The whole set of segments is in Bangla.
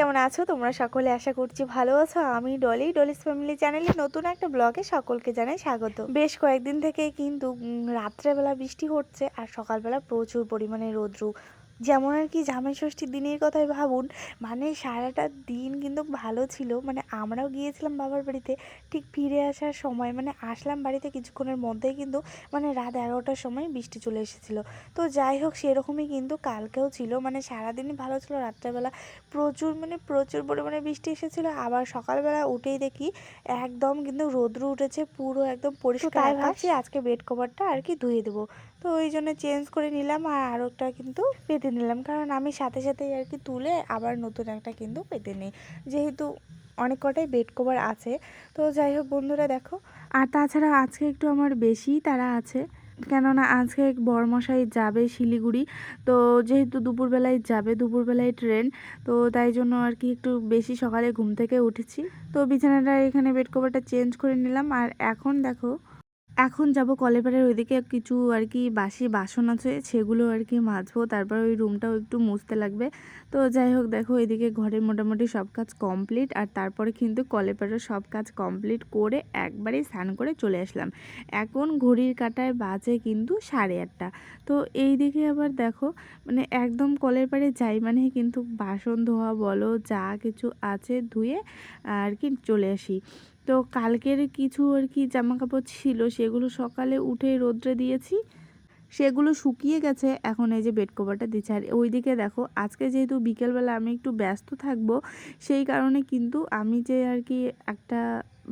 কেমন আছো? তোমরা সকলে আশা করছি ভালো আছো। আমি ডলি, ডলিস ফ্যামিলি চ্যানেলে নতুন একটা ব্লগে সকলকে জানাই স্বাগত। বেশ কয়েকদিন থেকে কিন্তু রাত্রেবেলা বৃষ্টি হচ্ছে আর সকালবেলা প্রচুর পরিমাণে রৌদ্র। যেমন আর কি জামাই ষষ্ঠীর দিনের কথাই ভাবুন মানে সারাটা দিন কিন্তু ভালো ছিল। মানে আমরাও গিয়েছিলাম বাবার বাড়িতে ঠিক ফিরে আসার সময় মানে আসলাম বাড়িতে কিছুক্ষণের মধ্যেই কিন্তু মানে রাত এগারোটার সময় বৃষ্টি চলে এসেছিল। তো যাই হোক সেরকমই কিন্তু কালকেও ছিল মানে সারাদিনই ভালো ছিল রাত্রেবেলা প্রচুর মানে প্রচুর পরিমাণে বৃষ্টি এসেছিল। আবার সকালবেলা উঠেই দেখি একদম কিন্তু রৌদ্র উঠেছে পুরো একদম পরিষ্কার ভাবছি আজকে বেড কভারটা আর কি ধুয়ে দেবো। তো ওই জন্য চেঞ্জ করে নিলাম আর আরও একটা কিন্তু পেতে নিলাম। কারণ আমি সাথে সাথেই আর কি তুলে আবার নতুন একটা কিন্তু পেতে নিই। যেহেতু অনেক কটাই বেড কভার আছে। তো যাই হোক বন্ধুরা দেখো। আর তাছাড়া আজকে একটু আমার বেশি তারা আছে। কেননা আজকে এক বরমশাই যাবে শিলিগুড়ি। তো যেহেতু দুপুরবেলায় যাবে, দুপুরবেলায় ট্রেন তো তাই জন্য আর কি একটু বেশি সকালে ঘুম থেকে উঠেছি। তো বিছানাটা এখানে বেড কভারটা চেঞ্জ করে নিলাম। আর এখন দেখো এখন যাব কলেপাড়ের ওইদিকে কিছু আর কি বাসি বাসন আছে, সেগুলো আর কি মাজবো, তারপর ওই রুমটাও একটু মুছতে লাগবে। তো যাই হোক, দেখো এদিকে ঘরের মোটামুটি সব কাজ কমপ্লিট আর তারপরে কিন্তু কলেপাড়ের সব কাজ কমপ্লিট করে একবারেই স্নান করে চলে আসলাম। এখন ঘড়ির কাটায় বাজে কিন্তু সাড়ে আটটা। তো এই দিকে আবার দেখো মানে একদম কলের পাড়ে যাই মানে কিন্তু বাসন ধোয়া বলো, যা কিছু আছে ধুয়ে আর কি চলে আসি। তো কালকের কিছু আর কি জামা কাপড় ছিল, সেগুলো সকালে উঠে রোদ্রে দিয়েছি। সেগুলো শুকিয়ে গেছে, এখন এই যে বেড কভারটা দিচ্ছে। আর ওইদিকে দেখো, আজকে যেহেতু বিকেলবেলা আমি একটু ব্যস্ত থাকব, সেই কারণে কিন্তু আমি যে আর কি একটা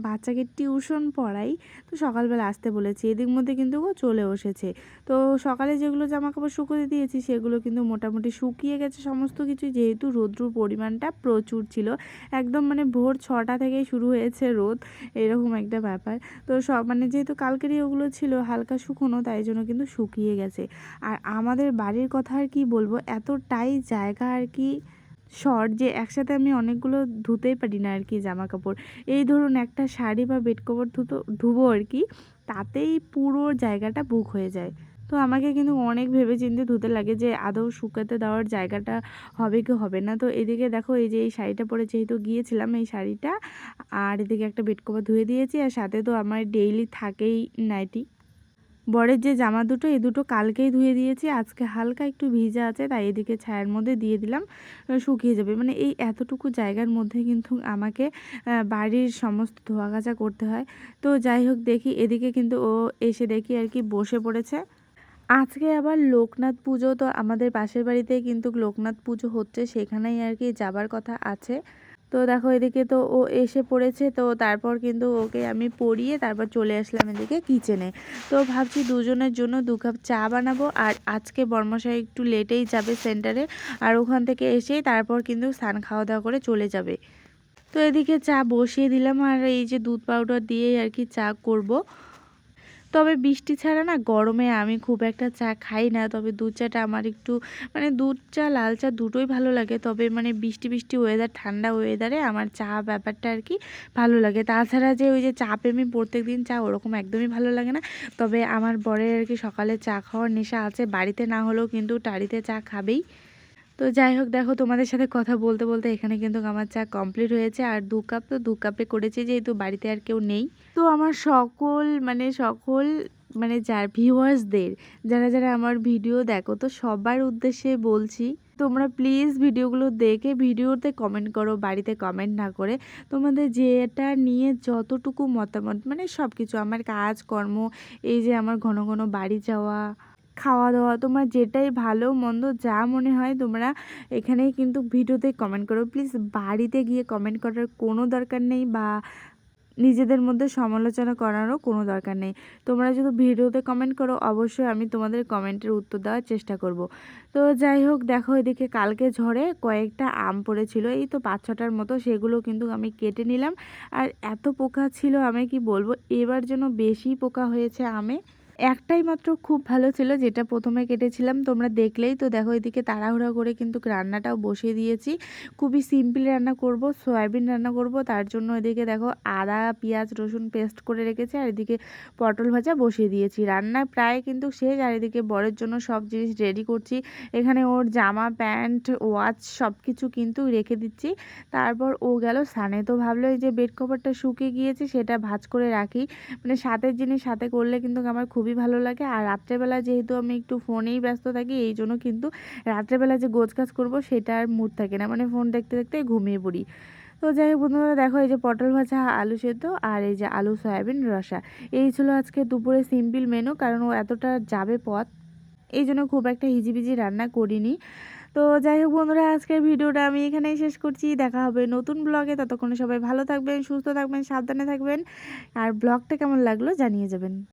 বাচ্চাকে টিউশন পড়াই, তো সকালবেলা আসতে বলেছি। এদিক মধ্যে কিন্তু ও চলে এসেছে তো সকালে যেগুলো জামা কাপড় শুকোতে দিয়েছি, সেগুলো কিন্তু মোটামুটি শুকিয়ে গেছে সমস্ত কিছু। যেহেতু রোদ্রুর পরিমাণটা প্রচুর ছিল, একদম মানে ভোর ছটা থেকেই শুরু হয়েছে রোদ, এরকম একটা ব্যাপার। তো সব মানে যেহেতু কালকেরই ওগুলো ছিল, হালকা শুকনো, তাই জন্য কিন্তু শুকিয়ে গেছে। আর আমাদের বাড়ির কথা আর কি বলব, এতটাই জায়গা আর কি শর্ট যে একসাথে আমি অনেকগুলো ধুতেই পারি না আর কি জামা কাপড় এই ধরুন একটা শাড়ি বা বেড কভার ধুতো, ধুবো আর কি, তাতেই পুরো জায়গাটা বুক হয়ে যায়। তো আমাকে কিন্তু অনেক ভেবে চিন্তে ধুতে লাগে যে আদৌ শুকাতে দেওয়ার জায়গাটা হবে কি হবে না। তো এদিকে দেখো এই যে এই শাড়িটা পরে যেহেতু গিয়েছিলাম এই শাড়িটা, আর এদিকে একটা বেড কভার ধুয়ে দিয়েছি, আর সাথে তো আমার ডেইলি থাকেই নাইটি। বরের যে জামা দুটো, এ দুটো কালকেই ধুয়ে দিয়েছি, আজকে হালকা একটু ভিজা আছে, তাই এদিকে ছায়ার মধ্যে দিয়ে দিলাম শুকিয়ে যাবে। মানে এই এতটুকু জায়গার মধ্যে কিন্তু আমাকে বাড়ির সমস্ত ধোয়া কাচা করতে হয়। তো যাই হোক, দেখি এদিকে কিন্তু ও এসে দেখি আর কি বসে পড়েছে। আজকে আবার লোকনাথ পুজো, তো আমাদের পাশের বাড়িতে কিন্তু লোকনাথ পুজো হচ্ছে, সেখানেই আর কি যাবার কথা আছে। তো দেখো এদিকে তো ও এসে পড়েছে, তো তারপর কিন্তু ওকে আমি পড়িয়ে তারপর চলে আসলাম এদিকে কিচেনে তো ভাবছি দুজনের জন্য দু কাপ চা বানাবো, আর আজকে বর্মশাই একটু লেটেই যাবে সেন্টারে আর ওখান থেকে এসেই তারপর কিন্তু স্নান খাওয়া দাওয়া করে চলে যাবে। তো এদিকে চা বসিয়ে দিলাম, আর এই যে দুধ পাউডার দিয়েই আর কি চা করব। তবে বৃষ্টি ছাড়া না গরমে আমি খুব একটা চা খাই না। তবে দুধ চাটা আমার একটু মানে দুধ চা, লাল চা দুটোই ভালো লাগে। তবে মানে বৃষ্টি বৃষ্টি ওয়েদার ঠান্ডা ওয়েদারে আমার চা ব্যাপারটা আর কি ভালো লাগে। তাছাড়া যে ওই যে চা প্রেমী প্রত্যেক দিন চা ওরকম একদমই ভালো লাগে না। তবে আমার বরের আর কি সকালে চা খাওয়ার নেশা আছে। বাড়িতে না হলেও কিন্তু টাড়িতে চা খাবেই। তো যাই হোক, দেখো তোমাদের সাথে কথা বলতে বলতে এখানে কিন্তু আমার চা কমপ্লিট হয়েছে। আর দু কাপ তো দু কাপে করেছি, যেহেতু বাড়িতে আর কেউ নেই। তো আমার সকল মানে সকল মানে যার ভিউয়ার্সদের যারা যারা আমার ভিডিও দেখো, তো সবার উদ্দেশ্যে বলছি, তোমরা প্লিজ ভিডিওগুলো দেখে ভিডিওতে কমেন্ট করো, বাড়িতে কমেন্ট না করে। তোমাদের যেটা নিয়ে যতটুকু মতামত মানে সব কিছু আমার কাজ কর্ম এই যে আমার ঘন ঘন বাড়ি যাওয়া খাওয়া দাওয়া তোমার যেটাই ভালো, মন্দ, যা মনে হয় তোমরা এখানেই কিন্তু ভিডিওতে কমেন্ট করো। প্লিজ বাড়িতে গিয়ে কমেন্ট করার কোনো দরকার নেই বা নিজেদের মধ্যে সমালোচনা করারও কোনো দরকার নেই। তোমরা যদি ভিডিওতে কমেন্ট করো, অবশ্যই আমি তোমাদের কমেন্টের উত্তর দেওয়ার চেষ্টা করব। তো যাই হোক, দেখো এদিকে কালকে ঝড়ে কয়েকটা আম পড়েছিল। এই তো পাঁচ ছটার মতো, সেগুলো কিন্তু আমি কেটে নিলাম। আর এত পোকা ছিল, আমি কি বলব? এবার যেন বেশি পোকা হয়েছে আমে। একটাই মাত্র খুব ভালো ছিল, যেটা প্রথমে কেটেছিলাম। তোমরা দেখলেই তো দেখো, এদিকে তাড়াহুড়া করে কিন্তু রান্নাটাও বসিয়ে দিয়েছি। খুবই সিম্পল রান্না করব সয়াবিন রান্না করব, তার জন্য এদিকে দেখো আদা, পেঁয়াজ, রসুন পেস্ট করে রেখেছি, আর এদিকে পটল ভাজা বসিয়ে দিয়েছি। রান্না প্রায় কিন্তু শেষ, আর এদিকে বরের জন্য সব জিনিস রেডি করছি। এখানে ওর জামা, প্যান্ট ওয়াচ সব কিছু কিন্তু রেখে দিচ্ছি। তারপর ও গেল সানে তো ভাবলো এই যে বেড কভারটা শুকিয়ে গিয়েছে, সেটা ভাজ করে রাখি। মানে সাথের জিনিস সাথে করলে কিন্তু আমার খুবই ভালো লাগে। আর রাত্রেবেলা যেহেতু আমি একটু ফোনেই ব্যস্ত থাকি, এই জন্য কিন্তু রাত্রেবেলা যে গোছ কাজ করব সেটা আর মুড থাকে না। মানে ফোন দেখতে দেখতে ঘুমিয়ে পড়ি। তো যাই হোক বন্ধুরা, দেখো এই যে পটল ভাজা, আলু সেদ্ধ আর এই যে আলু, সয়াবিন, রসা। এই ছিল আজকে দুপুরে সিম্পল মেনু, কারণ ও এতটা যাবে পথ। এই জন্য খুব একটা হিজিবিজি রান্না করিনি। তো যাই হোক বন্ধুরা, আজকের ভিডিওটা আমি এখানেই শেষ করছি। দেখা হবে নতুন ব্লগে। ততক্ষণে সবাই ভালো থাকবেন, সুস্থ থাকবেন, সাবধানে থাকবেন। আর ব্লগটা কেমন লাগল জানিয়ে যাবেন।